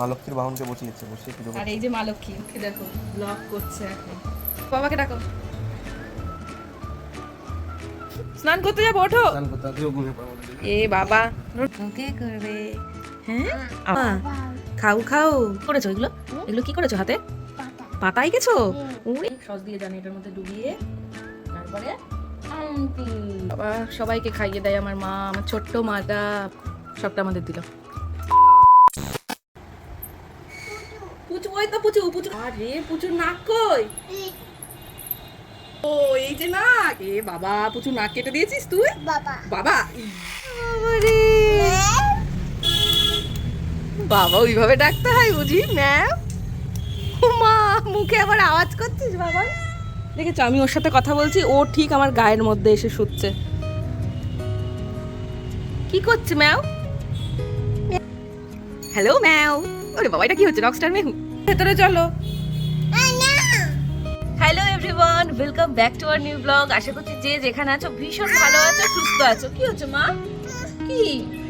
মা লক্ষ্মীর বাহনকে বসে নিচ্ছে বসে পুজো আর এই যে মা লক্ষ্মী ওকে দেখো ব্লগ করছে এখন। বাবাকে ডাকো। স্নান করতে যাব ওঠো। স্নান করতে হবে, ঘুমিয়ে এ বাবা। ওকে করবে। হ্যাঁ? আ, খাও খাও। করেছ এগুলো? এগুলো কি করেছ হাতে? পাতাই গেছো? ওরে সস দিয়ে জানি এটার মধ্যে ডুবিয়ে তারপরে বাবা সবাইকে খাইয়ে দেয় আমার মা আমার ছোট্ট মাটা সবটা আমাদের দিল। পুচু ওই তো পুচু পুচু আরে পুচুর নাক কই? ও এই যে নাক। এ বাবা পুচু নাক কেটে দিয়েছিস তুই? বাবা। বাবা বাবা ওইভাবে ডাকতে হয় বুঝি ম্যাম? মা মুখে আবার আওয়াজ করছিস বাবা? দেখেছ আমি ওর সাথে কথা বলছি ও ঠিক আমার গায়ের মধ্যে এসে শুচ্ছে। কি করছে ম্যাও হ্যালো ম্যাও ওরে বাবা, এটা কি হচ্ছে? রকস্টার মেহু? ভেতরে চলো। Hello everyone welcome back to our new blog আশা করছি যে যেখানে আছো ভীষণ ভালো আছো, সুস্থ আছো। কি হচ্ছে মা? কি?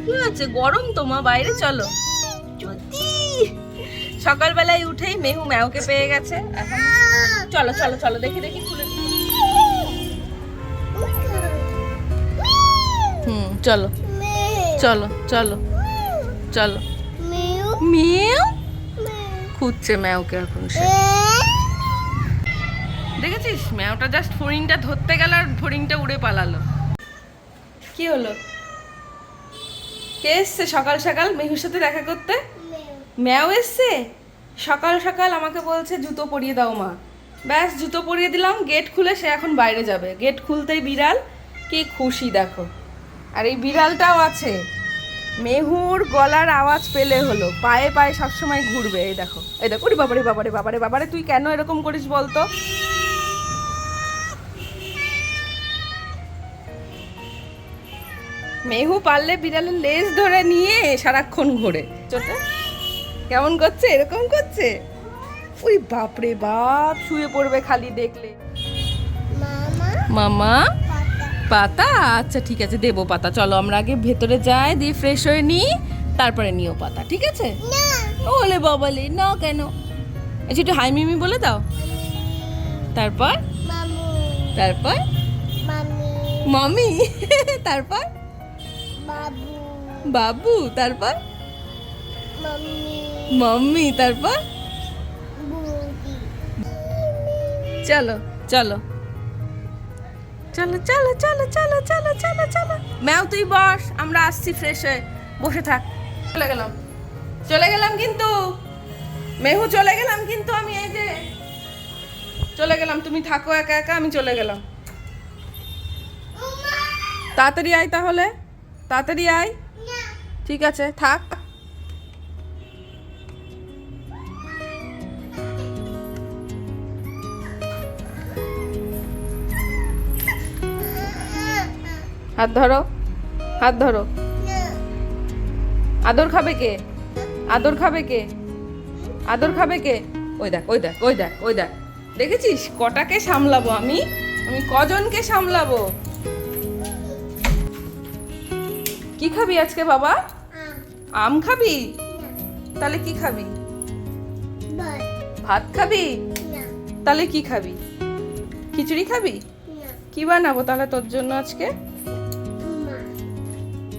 কি হচ্ছে? গরম তো মা, বাইরে চলো। সকালবেলায় উঠেই মেহু ম্যাওকে পেয়ে গেছে। চলো চলো চলো, দেখি দেখি, খুলে হুম, চলো। চলো চলো চলো। মেউ? খুঁজছে ম্যাওকে এখন সে। দেখেছিস? ম্যাওটা জাস্ট ফড়িংটা ধরতে গেল আর ফড়িংটা উড়ে পালালো। কি হলো? কে এসছে সকাল সকাল মেহুর সাথে দেখা করতে? ম্যাও এসছে? সকাল সকাল আমাকে বলছে জুতো পরিয়ে দাও মা। ব্যাস জুতো পরিয়ে দিলাম গেট খুলে সে এখন বাইরে যাবে। গেট খুলতেই বিড়াল কি খুশি দেখো। আর এই বিড়ালটাও আছে। মেহুর গলার আওয়াজ পেলে হলো পায়ে পায়ে সবসময় ঘুরবে এই দেখো। এই দেখো ওরে বাবারে বাবারে বাবারে বাবারে তুই কেন এরকম করিস বলতো? মেহু পারলে বিড়ালের লেজ ধরে নিয়ে সারাক্ষণ ঘোরে। চোটে? কেমন করছে? এরকম করছে? ওই বাপরে বাপ শুয়ে পড়বে খালি দেখলে। মামা? পাতা? আচ্ছা ঠিক আছে দেবো পাতা। চলো আমরা আগে ভেতরে যাই দিয়ে ফ্রেশ হয়ে নিই তারপরে নিও পাতা ঠিক আছে? ওলে বাবালে না কেন? আচ্ছা একটু হাই মিমি বলে দাও। তারপর? তারপর? মামি। তারপর? বাবু। তারপর? মাম্মি তারপর? চলো চলো। চলো চলো চলো চলো চলো চলো চলো। ম্যাও তুই বস আমরা আসছি ফ্রেশ হয়ে। বসে থাক। চলে গেলাম। চলে গেলাম কিন্তু। মেহু চলে গেলাম কিন্তু আমি এই যে চলে গেলাম তুমি থাকো একা একা আমি চলে গেলাম। তাড়াতাড়ি আয় তাহলে। তাড়াতাড়ি আয়। ঠিক আছে থাক। হাত ধরো। হাত ধরো। আদর খাবে কে? আদর খাবে কে? আদর খাবে কে? ওই দেখ ওই দেখ ওই দেখ ওই দেখ। দেখেছিস? কটাকে সামলাবো আমি? আমি কজনকে সামলাবো? কি খাবি আজকে বাবা? আম খাবি? তাহলে কি খাবি? ভাত খাবি? তাহলে কি খাবি? খিচুড়ি খাবি? কি বানাবো তাহলে তোর জন্য আজকে?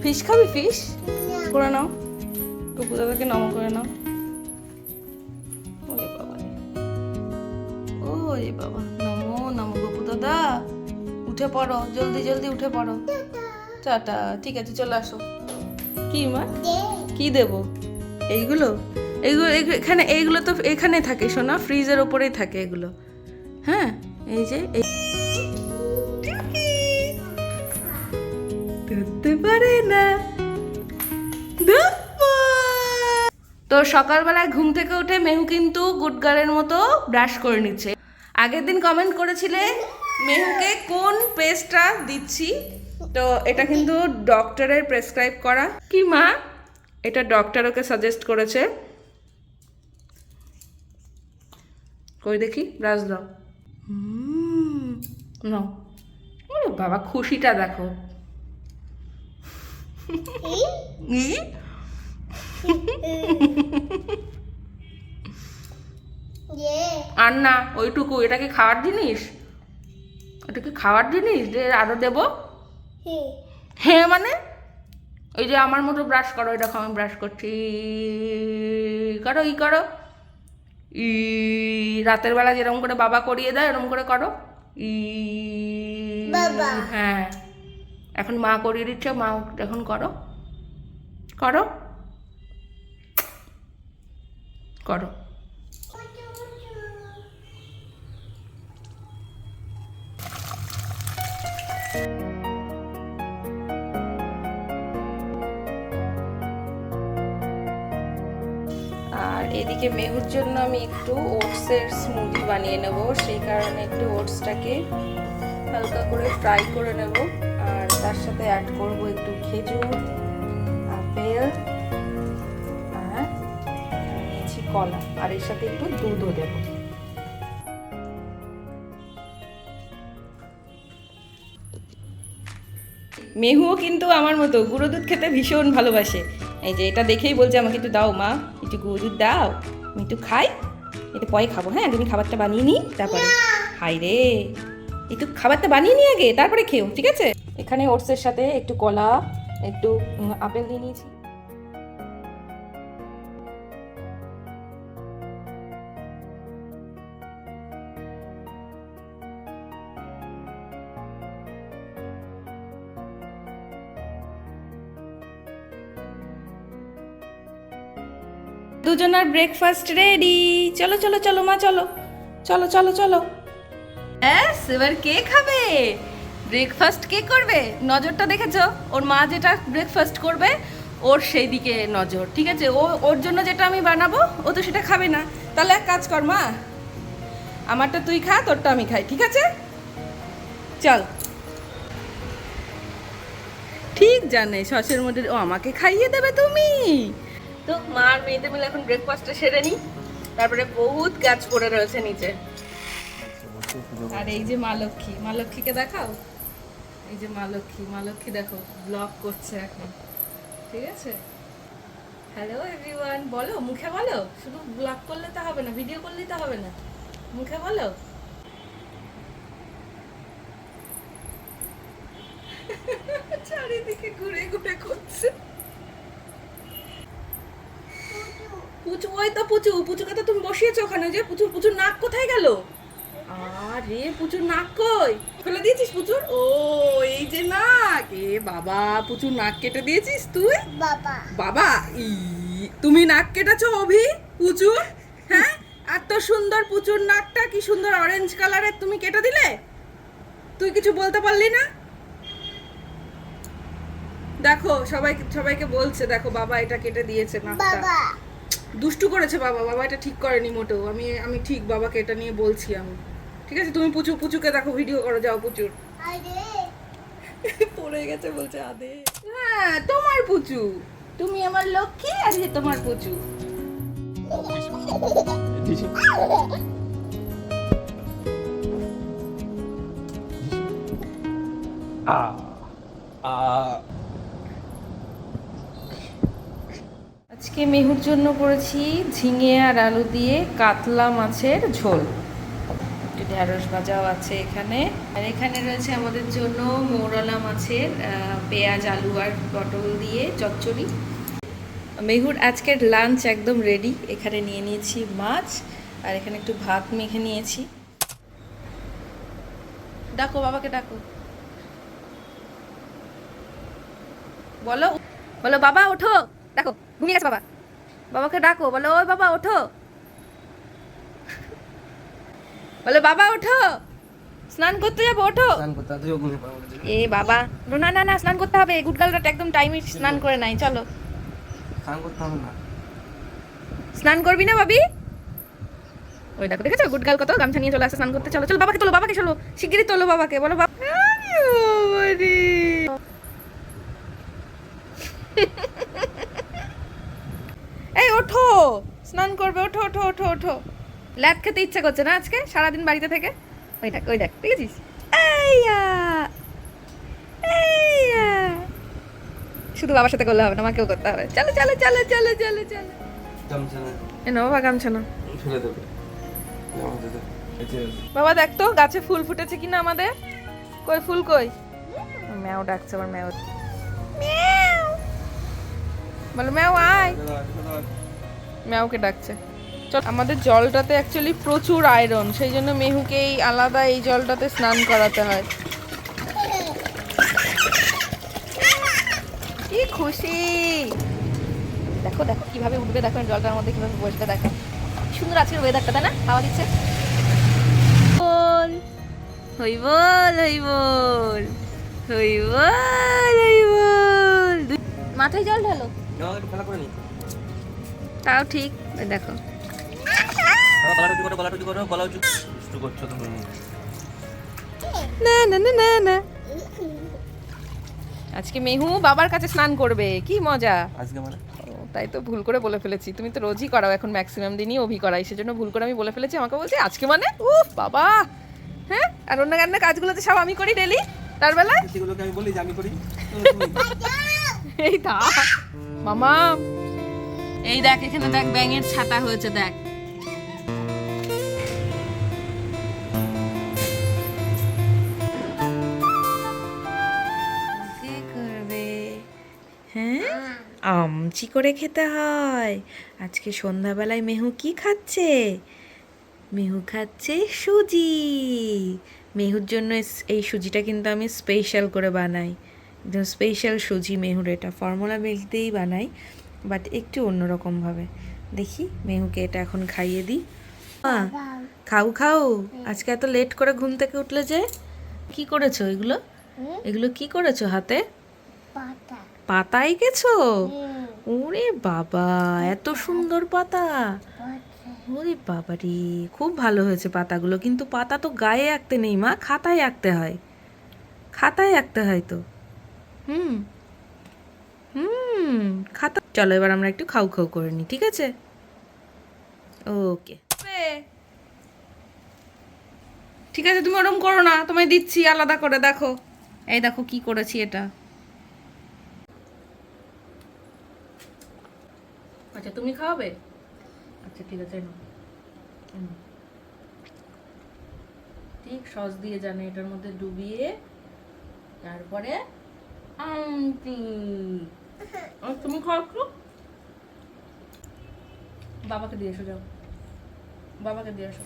ফিশ খাবি ফিশ করে নাও। টুকু দাদাকে নম করে নাও। ওরে বাবা ওরে বাবা নমো নমো গপু দাদা। উঠে পড়ো জলদি জলদি উঠে পড়ো। টাটা ঠিক আছে চলে আসো। কি মা? কি দেব? এইগুলো? এইগুলো এখানে এইগুলো তো এখানে থাকে শোনা ফ্রিজের ওপরেই থাকে এগুলো। হ্যাঁ? এই যে এই পারে না তো সকালবেলায় ঘুম থেকে উঠে মেহু কিন্তু গুডগারের মতো ব্রাশ করে নিচ্ছে। আগের দিন কমেন্ট করেছিলে মেহুকে কোন পেস্টটা দিচ্ছি? তো এটা কিন্তু ডক্টরের প্রেসক্রাইব করা। কি মা? এটা ডক্টর ওকে সাজেস্ট করেছে। কই দেখি ব্রাশ দাও। হুম নাও বাবা খুশিটা দেখো। E? আর না ওইটুকু এটাকে খাওয়ার জিনিস? এটাকে খাওয়ার জিনিস? যে আরও দেব? হ্যাঁ মানে? ওই যে আমার মতো ব্রাশ করো এরকম আমি ব্রাশ করছি। করো ই করো। ই রাতের বেলা যেরকম করে বাবা করিয়ে দেয় এরকম করে করো। ই হ্যাঁ। এখন মা করিয়ে দিচ্ছে, মা এখন করো। করো। করো। আর এদিকে মেহুর জন্য আমি একটু ওটসের স্মুদি বানিয়ে নেব, সেই কারণে একটু ওটসটাকে হালকা করে ফ্রাই করে নেব। তার সাথে অ্যাড করব একটু খেজুর আপেল আর নিয়েছি কলা। আর এর সাথে একটু দুধও দেবো। মেহুও কিন্তু আমার মতো গুঁড়ো দুধ খেতে ভীষণ ভালোবাসে। এই যে এটা দেখেই বলছে আমাকে একটু দাও মা একটু গুঁড়ো দুধ দাও আমি একটু খাই এটা পরে খাব। হ্যাঁ তুমি খাবারটা বানিয়ে নিই তারপরে। হাই রে একটু খাবারটা বানিয়ে নিই আগে তারপরে খেও ঠিক আছে? এখানে ওটসের সাথে একটু কলা, একটু আপেল দিয়ে নিয়েছি। দুজনার ব্রেকফাস্ট রেডি চলো চলো চলো মা, চলো। চলো চলো চলো। ব্যাস, এবার কে খাবে? ব্রেকফাস্ট কে করবে? নজরটা দেখেছ? ওর মা যেটা ব্রেকফাস্ট করবে, ওর সেই দিকে নজর, ঠিক আছে? ও, ওর জন্য যেটা আমি বানাবো, ও তো সেটা খাবে না। তাহলে এক কাজ কর মা, আমারটা তুই খা, তোরটা আমি খাই, ঠিক আছে? চল। ঠিক জানে, সসের মধ্যে, ও আমাকে খাইয়ে দেবে তুমি। তো মা আর মেয়েদের মিলে এখন ব্রেকফাস্টটা সেরে নিই তারপরে বহুত কাজ পড়ে রয়েছে নিচে। আর এই যে মা লক্ষ্মী, মা লক্ষ্মীকে দেখাও? এই যে মা লক্ষ্মী মা লক্ষ্মী দেখো ব্লগ করছে এখন। ঠিক আছে? হ্যালো এভরিওয়ান বলো, মুখে বলো? শুধু ব্লগ করলে তো হবে না ভিডিও করলেই তো হবে না। মুখে বলো। চারিদিকে ঘুরে ঘুরে করছে। পুচু, ওই তো পুচু, পুচুকে তো তুমি বসিয়েছো ওখানে যে পুচুর পুচুর নাক কোথায় গেল? পুচুর নাক কই? ফেলে দিয়েছিস পুচুর ও এই যে নাক। এ বাবা পুচুর নাক কেটে দিয়েছিস তুই? বাবা। বাবা ই তুমি নাক কেটেছো অভি? পুচুর হ্যাঁ? এত সুন্দর পুচুর নাকটা কি সুন্দর অরেঞ্জ কালারের তুমি কেটে দিলে? তুই কিছু বলতে পারলি না? দেখো সবাই সবাইকে বলছে দেখো বাবা এটা কেটে দিয়েছে নাকটা। দুষ্টু করেছে বাবা বাবা এটা ঠিক করেনি মোটেও। আমি আমি ঠিক বাবাকে এটা নিয়ে বলছি আমি। ঠিক আছে তুমি পুচু পুচুকে দেখো ভিডিও করো যাও পুচুর। পড়ে গেছে বলছে আদে। হ্যাঁ তোমার পুচু। তুমি আমার লক্ষ্মী আর যে তোমার পুচু। আ আ। আজকে মেহুর জন্য করেছি ঝিঙে আর আলু দিয়ে কাতলা মাছের ঝোল। ঢ্যাঁড়স ভাজাও আছে এখানে। আর এখানে রয়েছে আমাদের জন্য মৌরলা মাছের পেঁয়াজ, আলু আর পটল দিয়ে চচ্চড়ি। মেহুর আজকের লাঞ্চ একদম রেডি এখানে নিয়ে নিয়েছি মাছ আর এখানে একটু ভাত মেখে নিয়েছি। ডাকো, বাবাকে ডাকো। বলো বলো, বাবা, ওঠো। দেখো ঘুমিয়ে গেছে বাবা। বাবাকে ডাকো, বলো, ওই বাবা, ওঠো। বলো বাবা ওঠো। স্নান করতে যাব ওঠো। এ বাবা। না না না স্নান করতে হবে। গুড গার্লটা একদম টাইমে স্নান করে নাই চলো। স্নান করতে হবে না। স্নান করবি না বাবি ওই দেখো দেখেছ? গুড কত গামছা নিয়ে চলে আসে স্নান করতে। চলো চলো বাবাকে তোলো বাবাকে চলো শিগগিরই তোলো বাবাকে বলো বাবা। এই ওঠো। স্নান করবে ওঠো ওঠো ওঠো ওঠো। ল্যাদ খেতে ইচ্ছা করছে না আজকে? সারাদিন বাড়িতে থেকে? ওই দেখ ওই দেখ দেখেছিস? শুধু বাবার সাথে করলে হবে না আমাকেও করতে হবে। চলো চলো চলো চলো চলো চলো। গামছা এ না বাবা গামছা না বাবা দেখ তো গাছে ফুল ফুটেছে কিনা আমাদের? কই ফুল কই? ম্যাও ডাকছে আমার ম্যাও। বলো ম্যাও আয়। ম্যাওকে ডাকছে। আমাদের জলটাতে অ্যাকচুয়ালি প্রচুর আয়রন সেই জন্য মেহুকে এই আলাদা এই জলটাতে স্নান করাতে হয়। কি খুশি! দেখো দেখো কীভাবে উঠবে দেখো জলটার মধ্যে কীভাবে বসবে দেখো। সুন্দর আজকের ওয়েদারটা তাই না? হাওয়া দিচ্ছে। বল হই বল হই বল হই বল হই বল মাথায় জল ঢালো। না খেলা করে নি। তাও ঠিক দেখো। গলা উঁচু করো গলা উঁচু করো গলা উঁচু। উঁচু করছ তুমি। না না না না না। আজকে মেহু বাবার কাছে স্নান করবে কি মজা। আজকে মানে? তাই তো ভুল করে বলে ফেলেছি। তুমি তো রোজই করাও এখন ম্যাক্সিমাম দিনই অভি করাই সেজন্য ভুল করে আমি বলে ফেলেছি আমাকে বলছে আজকে মানে? উফ বাবা। হ্যাঁ? আর অন্য রান্না কাজগুলো তো সব আমি করি ডেলি তার বেলা সেগুলোকে আমি বলি যে আমি করি। এই দা মামা। এই দেখ এখানে দেখ ব্যাঙের ছাতা হয়েছে দেখ। আমচি করে খেতে হয়। আজকে সন্ধ্যাবেলায় মেহু কি খাচ্ছে? মেহু খাচ্ছে সুজি। মেহুর জন্য এই সুজিটা কিন্তু আমি স্পেশাল করে বানাই। একদম স্পেশাল সুজি মেহুর এটা। ফর্মুলা মিল্ক দিয়েই বানাই বাট একটু অন্যরকমভাবে দেখি মেহুকে এটা এখন খাইয়ে দিই। খাও খাও। আজকে এত লেট করে ঘুম থেকে উঠলে যে কি করেছ এগুলো? এগুলো কি করেছ হাতে? পাতা। পাতা এঁকেছো ওরে বাবা, এত সুন্দর পাতা। ওরে বাবা রে, খুব ভালো হয়েছে পাতাগুলো। কিন্তু পাতা তো গায়ে আঁকতে নেই মা, খাতায় আঁকতে হয়। খাতায় আঁকতে হয় তো। হুম হুম, খাতা। চলো এবার আমরা একটু খাউ খাউ করে নিই, ঠিক আছে? ওকে। ঠিক আছে, তুমি ওরকম করো না, তোমায় দিচ্ছি, আলাদা করে, দেখো। এই দেখো কি করেছি এটা। আচ্ছা তুমি খাওয়াবে? আচ্ছা ঠিক আছে ঠিক সস দিয়ে জানে এটার মধ্যে ডুবিয়ে তারপরে আর তুমি খাও একটু। বাবাকে দিয়ে এসো যাও। বাবাকে দিয়ে এসো।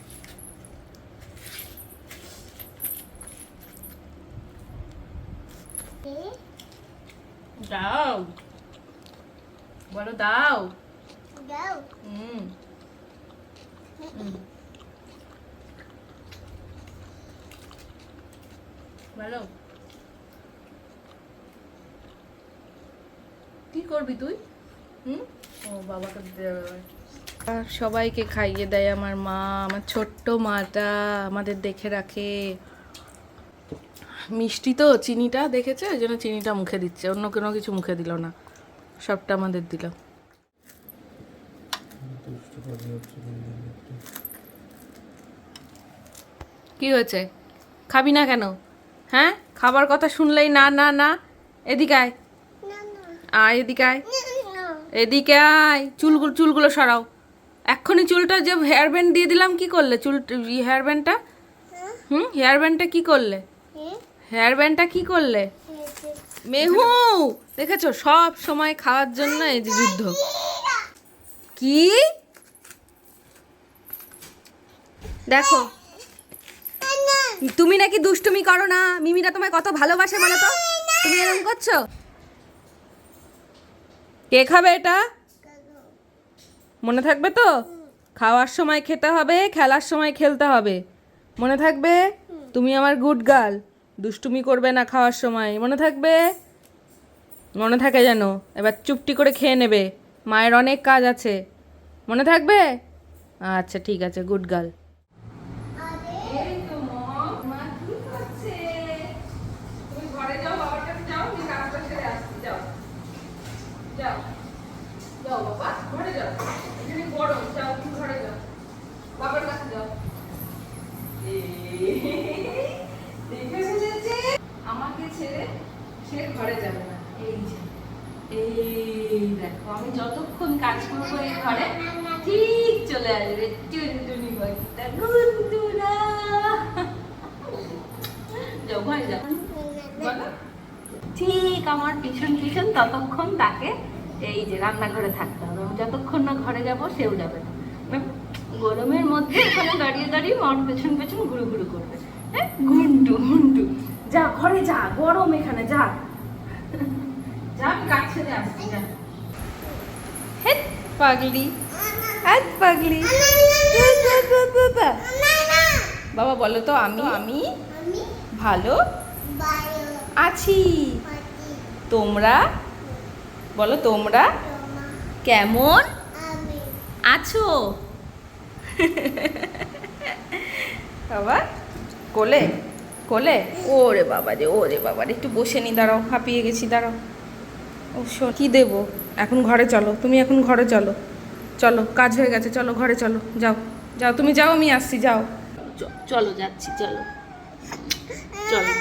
দাও। বলো দাও। দাও হুম হুম। ভালো কি করবি তুই? হুম? ও বাবাকে দিতে যাবে সবাইকে খাইয়ে দেয় আমার মা আমার ছোট্ট মাটা আমাদের দেখে রাখে। মিষ্টি তো চিনিটা দেখেছে? ওই জন্য চিনিটা মুখে দিচ্ছে। অন্য কোনো কিছু মুখে দিল না। সবটা আমাদের দিল। কি হয়েছে? খাবি না কেন? হ্যাঁ? খাবার কথা শুনলেই না না না। এদিকে আয়। আয় এদিকে আয়। এদিকে আয়। চুলগুলো চুলগুলো সরাও। এক্ষুনি চুলটা যে হেয়ার ব্যান্ড দিয়ে দিলাম, কি করলে? চুল হেয়ার ব্যান্ডটা হুম? হেয়ার ব্যান্ডটা কি করলে? হ্যাঁ হেয়ার ব্যান্ডটা কি করলে? মেহু! দেখেছ? সব সময় খাওয়ার জন্য এই যে যুদ্ধ। কি? দেখো। তুমি নাকি দুষ্টুমি করো না? মিমিরা তোমায় কত ভালোবাসে বলো তো? তুমি এরকম করছ? কে খাবে এটা? মনে থাকবে তো? খাওয়ার সময় খেতে হবে, খেলার সময় খেলতে হবে। মনে থাকবে? তুমি আমার গুড গার্ল দুষ্টুমি করবে না খাওয়ার সময়। মনে থাকবে? মনে থাকে যেন। এবার চুপটি করে খেয়ে নেবে। মায়ের অনেক কাজ আছে। মনে থাকবে? আচ্ছা ঠিক আছে গুড গার্ল যাও বাবা ঘরে যাও এখানে গরম যাও তুমি ঘরে যাও বাবার কাছে যাও দেখে ফেলেছে আমাকে ছেড়ে সে ঘরে যাবে না এই যে এই দেখো আমি যতক্ষণ কাজ করব এই ঘরে ঠিক চলে আসবে টুনটুনি পাখিটা গুনটুনা যাও ঘরে যাও বলো ঠিক আমার পিছন পিছন ততক্ষণ তাকে এই যে রান্নাঘরে থাকতে হবে। যতক্ষণ না ঘরে যাব সেও যাবে না। গরমের মধ্যে এখানে দাঁড়িয়ে দাঁড়িয়ে আমার পেছন পেছন ঘুরু ঘুরু করবে। হ্যাঁ? ঘুন্টু গুন্টু যা ঘরে যা গরম এখানে যা। যা আমি কাজ ছেড়ে আসছি যা। হেট পাগলি হাত পাগলি। বাবা বলো তো আমি আমি? ভালো আছি। তোমরা? বলো তোমরা? কেমন? আছো? বাবা, কোলে কোলে? ওরে বাবা রে, ওরে বাবা রে, একটু বসে নি, দাঁড়াও, হাঁপিয়ে গেছি, দাঁড়াও। ও কি দেবো? এখন ঘরে চলো, তুমি এখন ঘরে চলো। চলো, কাজ হয়ে গেছে, চলো, ঘরে চলো, যাও। যাও, তুমি যাও, আমি আসছি, যাও। চলো, যাচ্ছি, চলো। চলো।